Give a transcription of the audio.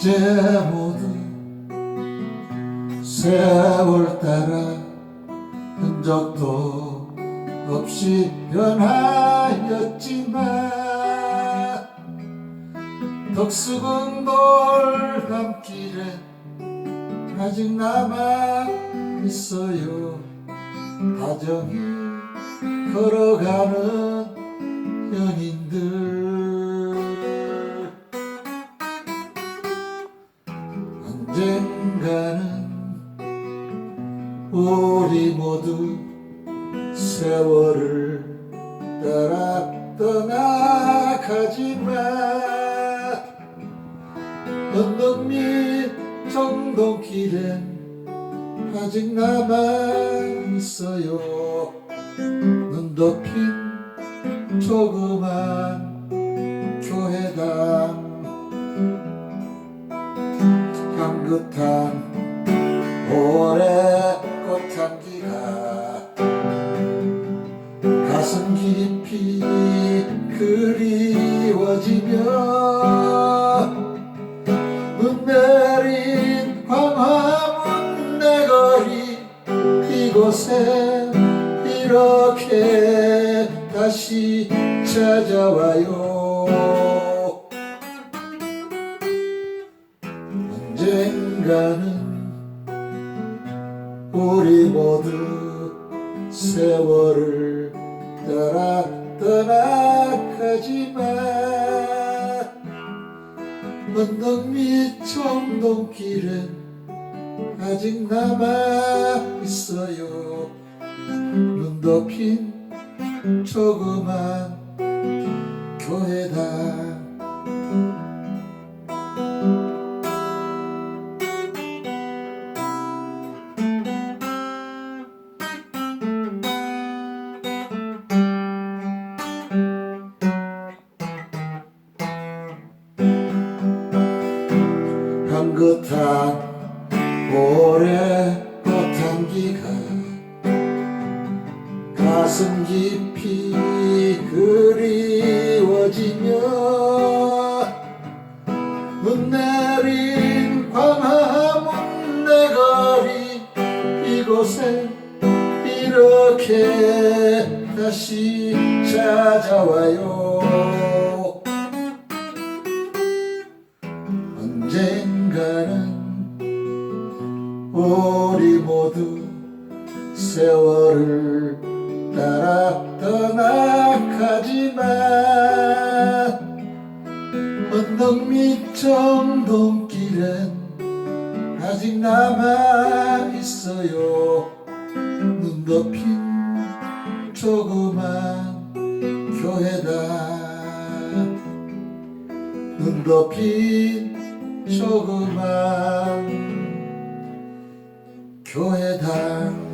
이제 모두 세월 따라 흔적도 없이 변하였지만 덕수궁돌 밤길에 아직 남아 있어요. 다정히 걸어가는 연인 우리 모두 세월을 따라 떠나가지만 언덕 밑 정동길엔 아직 남아 있어요. 눈 덮인 조그만 교회당 향긋한 깊이 그리워지며 눈 내린 광화문 내 거리 이곳에 이렇게 다시 찾아와요. 언젠가는 우리 모두 세월을 따라 떠나 가지만 언덕 밑 청동길엔 아직 남아 있어요. 눈 덮인 조그만 교회당 향긋한 올해 꽃향기가 가슴 깊이 그리워지며 눈 내린 광화문 내거리 이곳에 이렇게 다시 찾아와요 가는 우리 모두 세월을 따라 떠나가지만 언덕 밑 정동길엔 아직 남아 있어요. 눈 덮인 조그만 교회당 눈 덮인 조그만 교회당